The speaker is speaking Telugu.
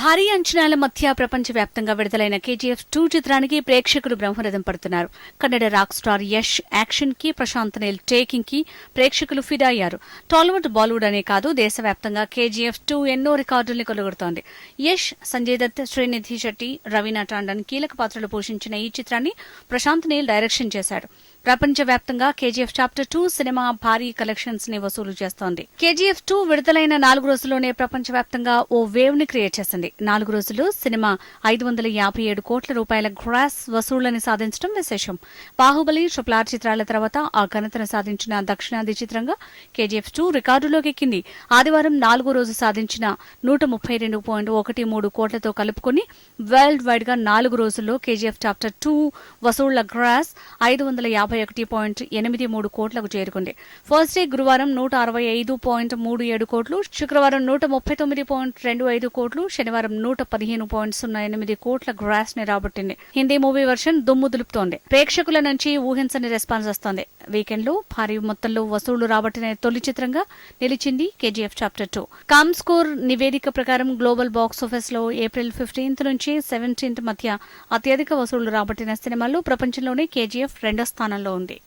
భారీ అంచనాల మధ్య ప్రపంచవ్యాప్తంగా విడుదలైన కేజీఎఫ్ టూ చిత్రానికి ప్రేక్షకులు బ్రహ్మరథం పడుతున్నారు. కన్నడ రాక్ స్టార్ యష్ యాక్షన్కి ప్రశాంత్ నీల్ టేకింగ్కి ప్రేక్షకులు ఫిదా అయ్యారు. టాలీవుడ్ బాలీవుడ్ అనే కాదు దేశవ్యాప్తంగా కేజీఎఫ్ టూ ఎన్నో రికార్డుల్ని కొలగొడుతోంది. యష్ సంజయ్ దత్ శ్రీనిధి శెట్టి రవీనా టాండన్ కీలక పాత్రలు పోషించిన ఈ చిత్రాన్ని ప్రశాంత్ నీల్ డైరెక్షన్ చేశాడు. ప్రపంచవ్యాప్తంగా కేజీఎఫ్ చాప్టర్ టూ సినిమా భారీ కలెక్షన్స్ని వసూలు చేస్తోంది. కేజీఎఫ్ టూ విడుదలైన నాలుగు రోజుల్లోనే ప్రపంచవ్యాప్తంగా ఓ వేవ్ని క్రియేట్ చేసింది. నాలుగు రోజులు సినిమా ఐదు వందల యాభై ఏడు కోట్ల రూపాయల గ్రాస్ వసూళ్ళని సాధించడం విశేషం. బాహుబలి ట్రిపుల్ ఆర్ చిత్రాల తర్వాత ఆ ఘనతను సాధించిన దక్షిణాది చిత్రంగా కేజీఎఫ్ టూ రికార్డులోకి ఎక్కింది. ఆదివారం నాలుగో రోజు సాధించిన నూట ముప్పై రెండు పాయింట్ ఒకటి మూడు కోట్లతో కలుపుకుని వరల్డ్ వైడ్గా నాలుగు రోజుల్లో కేజీఎఫ్ చాప్టర్ టూ వసూళ్ళ గ్రాస్ ఐదు వందల యాభై ఒకటి పాయింట్ ఎనిమిది మూడు కోట్లకు చేరుకుంది. ఫస్ట్ డే గురువారం నూట అరవై ఐదు పాయింట్ మూడు ఏడు కోట్లు శుక్రవారం నూట ముప్పై తొమ్మిది పాయింట్ రెండు ఐదు కోట్లు శనివారం నూట పదిహేను పాయింట్ సున్నా ఎనిమిది కోట్ల గ్రాస్ని రాబట్టింది. హిందీ మూవీ వర్షన్ దుమ్ము దులుపుతోంది. ప్రేక్షకుల నుంచి ఊహించని రెస్పాన్స్ వస్తోంది. వీకెండ్లో భారీ మొత్తంలో వసూళ్ళు రాబట్టిన తొలి చిత్రంగా నిలిచింది KGF chapter two. ComScore నివేదిక ప్రకారం గ్లోబల్ బాక్స్ ఆఫీస్లో ఏప్రిల్ ఫిఫ్టీన్త్ నుంచి సెవెంటీన్త్ మధ్య అత్యధిక వసూళ్ళు రాబట్టిన సినిమాల్లో ప్రపంచంలోనే కేజీఎఫ్ రెండో స్థానంలో ఉంది